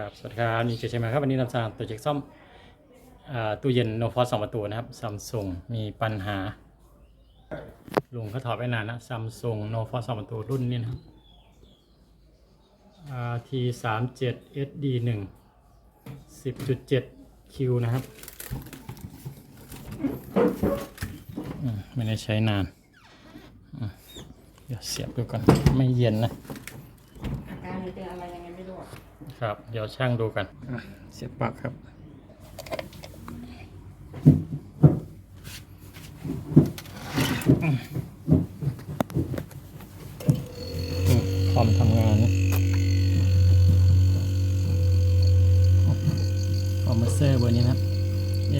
ครับ สวัสดีครับนี่เจเชมาครับ วันนี้นำสารตัวเช็คซ่อมอตู้เย็นโนฟอสสองประตูนะครับซัมซุงมีปัญหา ลุงเขาถอดไปนานนะซัมซุงโนฟอสสองประตูรุ่นนี้นะครับ RT สามเจ็ด SD หนึ่งสิบจุดเจ็ดคิวนะครับไม่ได้ใช้นานอืมเดี๋ยวเสียบดูก่อน ไม่เย็นนะ ครับ เดี๋ยวช่างดูกันเสียบปลั๊กครับคอมทำงานนะคอมเพรสเซอร์เบอร์นี้นะ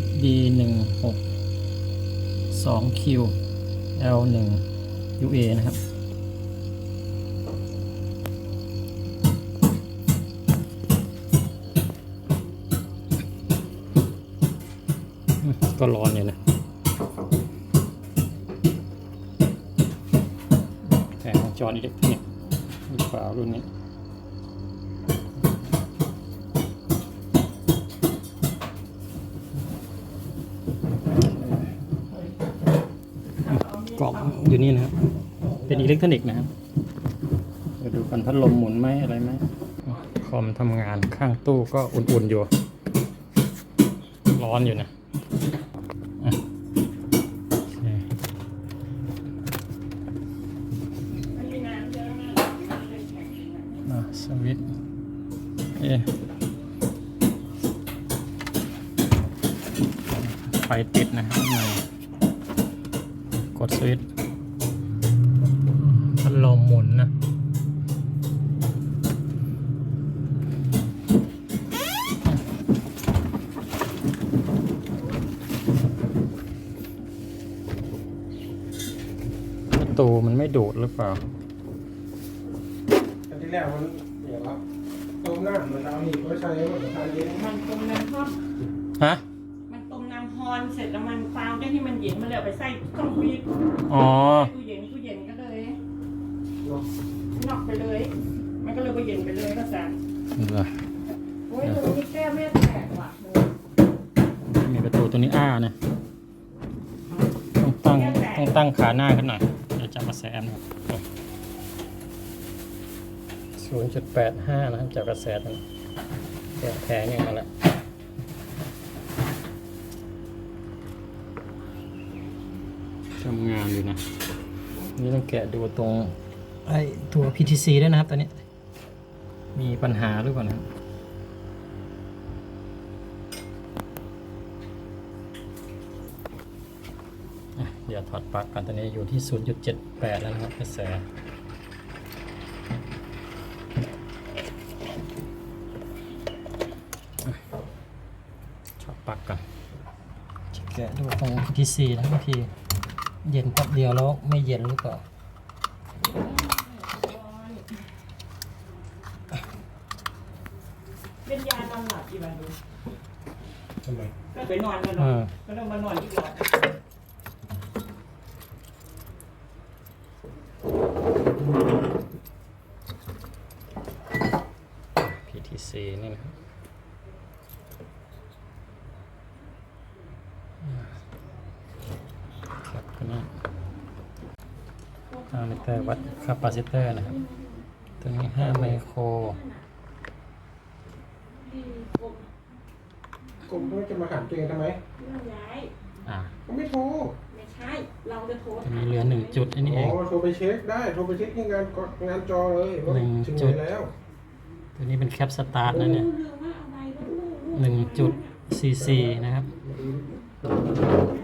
SD หนึ่งหกสอง Q L หนึ่ง UA นะครับ ก็ร้อนอยู่นะแผงวงจรอิเล็กทรอนิกส์หรือเปล่ารุ่นนี้กล่องอยู่นี่นะครับ เป็นอิเล็กทรอนิกส์นะครับเดี๋ยวดูกันพัดลมหมุนไหมอะไรไหมคอมทำงานข้างตู้ก็อุ่นๆอยู่ ร้อนอยู่นะอะ ไฟติดนะครับหน่อยกดสวิตช์พัดลมหมุนนะประตูมันไม่ดูดหรือเปล่าอันที่แรกมันเดี๋ยวครับต้มน้ำมันเอานี่ก็ใช้ว่าจะทานเย็นมันต้มน้ำฮอนฮะมันต้มน้ำฮ อนเสร็จแล้วมันฟาวได้ที่มันเย็นมันเลยเอาไปใส่กล่องฟีดอ๋อ ตู้เย็นตู้เย็นก็เลยเนาะนอกไปเลย มันก็เลยไปเย็นไปเลยก็สั่งเหรอโอ้ยเลยนี่แก้วแม่แตกว่ะมีประตูตัวนี้อ้านะต้องตั้งต้องตั้งขาหน้าขึ้นหน่อยเดี๋ยวจะมาแซมนะครับศูนย์จุดแปดห้านะครับจากกระแสตรงแกะแผงอย่างนั้นแหละ ทำงานอยู่นะ นี่ต้องแกะดูตรงไอ้ตัว PTC ด้วยนะครับตอนนี้ มีปัญหาหรือเปล่านะครับอะเดี๋ยวถอดปลั๊กกันตอนนี้อยู่ที่ 0.78 แล้วนะครับกระแสอะถอดปลั๊กกันจะแกะดูตรง PTC นะบางที เย็นแป๊บเดียวแล้วไม่เย็นหรือเปล่าเป็นยานอนหลับกี่วันดูทำไมก็ไปนอนแล้วเอเนาะอก็ต้องมานอนที่หลอด PTC นี่นะครับ ครับก็นี่5มิเตอร์วัดคาปาซิเตอร์นะครับ ตัวนี้5ไมโครกลุ่มก็จะมาหันตัวเองทำไมเรื่องย้ายอ่าก็ไม่โทรไม่ใช่ เราจะโทรตัวนี้เหลือหนึ่งจุดอันนี้อ๋เองอโทรไปเช็คได้ โทรไปเช็คที่งานงานจอเลยว่าหนึ่งถึงจุไหด นแล้ว ตัวนี้เป็นแคปสตาร์ทนะเนี่ยเรื่องว่าอะไรก็รู้หนึ่งจุดซีซีนะครับอ่า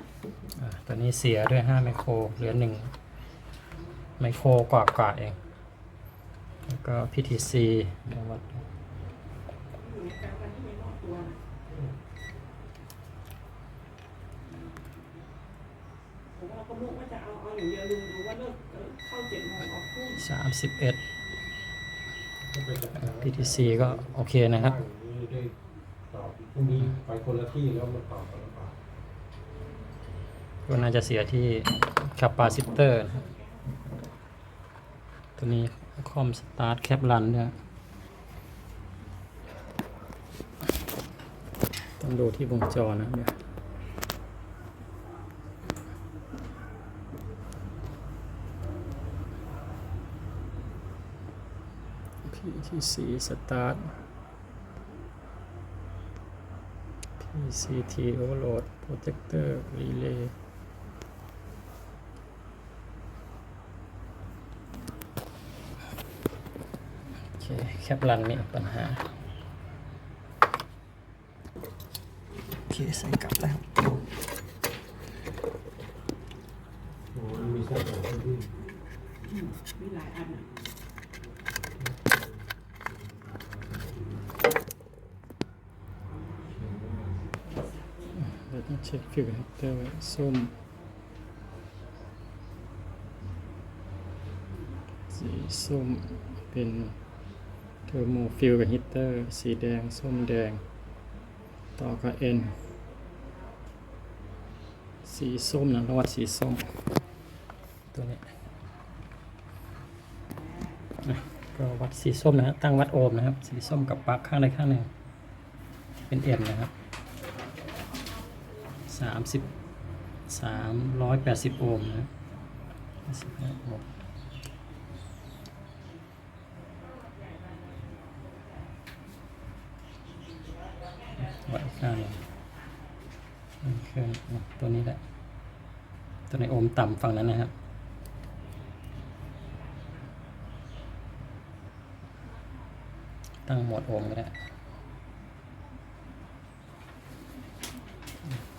ตัวนี้เสียด้วยห้าไมโครเหลือหนึ่งไมโครกว่ากว่าเอง แล้วก็ PTC เดี๋ยววัดอยู่ในการวันที่ไม่รอดตัวนะผมว่าก็มุกว่าจะเอาเอาอย่างเดียวลุงดูว่าเลิกเอ็ดพูดสามสิบเอ็ด PTC ก็โอเคนะครับได้ตอบพรุ่งนี้ไปคนละที่แล้วมาตอบ ก็น่าจะเสียที่คาปาซิเตอร์นะครับ ตัวนี้คอมสตาร์ทแคปรันด้วยต้องดูที่วงจรนะเดี๋ยว PTC Start PCT Overload Projector Relay โอเคแคปรันมีปัญหาโอเลับ แล้วโอ้มันมีแค่สองที่มีหลายอันอะเราต้องเช็คฟิลเตอร์ส้มสีส้มเป็น เทอร์โมฟิลกับฮีเตอร์ สีแดง ส้มแดง ต่อกับ N สีส้มนะต้องวัดสีส้ม ตัวนี้อะก็วัดสีส้มนะฮะ ตั้งวัดโอห์มนะครับ สีส้มกับปลั๊กข้างใดข้างหนึ่ง เป็น N นะครับสามสิบสามร้อยแปดสิบโอห์มนะสิบห้าโอห์ม วัดอีกข้างหนึ่งนี่คือตัวนี้แหละ ตัวในโอห์มต่ำฝั่งนั้นนะครับตั้งโหมดโอห์มก็ได้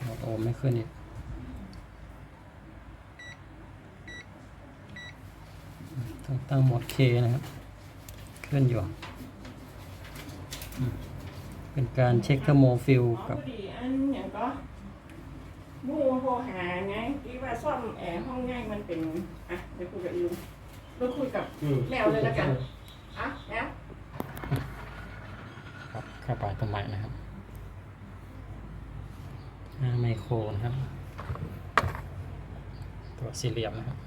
โหมดโอห์มไม่ขึ้นอีกต้องตั้งโหมด K นะครับ ขึ้นอยู่ เป็นการเช็คเทอร์โมฟิลอ๋อกับพอดีอันอย่างก็หมู่โทรหาไงที่ว่าซ่อมแอร์ห้องง่ายมันเป็นอะไปคุยกับอิวไปคุยกับอืมแมวเลยแล้วกันอะแมวครับเข้าไปตัวใหม่นะครับ5ไมโครนะครับ ตัวสี่เหลี่ยมนะครับ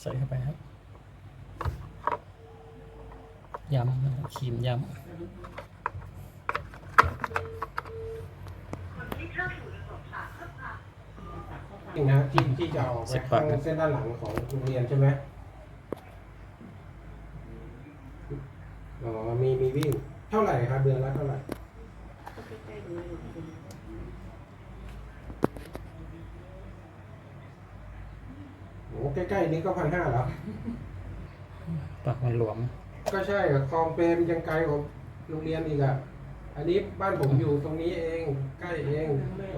ใส่เข้าไปครับ ย้ำนะครับครีมย้ำนี่นะที่ที่จะเอาไปข้างเส้นด้านหลังของโรงเรียนใช่ไหมอ๋อมีมีวิ่ง เท่าไหร่ครับเดือนละเท่าไหร่ใกล้ๆดูอยู่โอ้ใกล้ๆนี้ก็พันห้าแล้วปากมันหลวม ก็ใช่กับคลองเปรมยังไกลกว่าโรงเรียนอีกอะอันนี้บ้านผมอยู่ตรงนี้เองใกล้เอง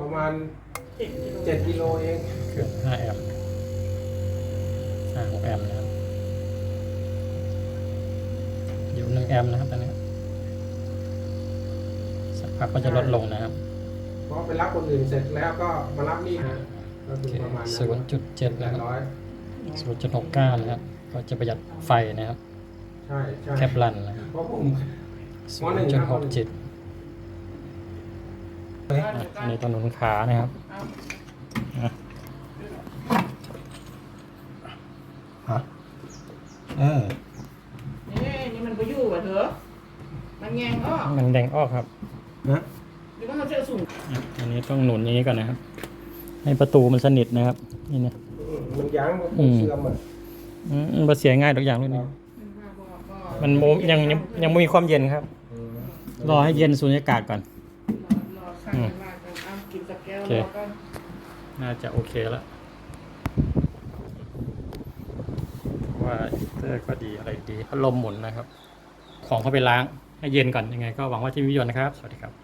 ประมาณเจ็ดกิโลเจ็ดกิโลเองเกือบ5แอมป์5 6แอมป์นะครับ อยู่1แอมป์นะครับตอนนี้สักพักก็จะลดลงนะครับเพราะไปรับคนอื่นเสร็จแล้วก็มารับนี่นะก็คือประมาณนั้นศูนย์จุดเจ็ดแปนะดครับร้อย ศูนย์จุดหกเก้านะครับ ก็จะประหยัดไฟนะครับ ใช่ใช่แคปรันนะครับเพราะผมศูมหนึ่นงย์คจุรัดบหกเจ็ดอันนี้ตัวหนุนขานะครับเอาอะฮะเออนี่นี่มันไปอยู่อะเถอะมันแยงอ้อมันแดงออกครับนะหรือว่ามันจะสูงอะอันนี้ต้องหนุนอย่างนี้ก่อนนะครับ ให้ประตูมันสนิทนะครับ นี่นะมันยั้งมันอืมเสื่อมอะอืมมันบ่เสียง่ายทุกอย่างรุ่นนี้มันว่าบอกก็ มันโมยังยังยังไม่มีความเย็นครับ รอให้เย็นสูญญากาศก่อน รอรอข้างมันมากกันเอากินสักแก้วโอเครอก่อนน่าจะโอเคแล้วว่าฮีตเตอร์ก็ดีอะไรดีพัดลมหมุนนะครับ ของเข้าไปล้างให้เย็นก่อนยังไง ก็หวังว่าจะมีประโยชน์นะครับ สวัสดีครับ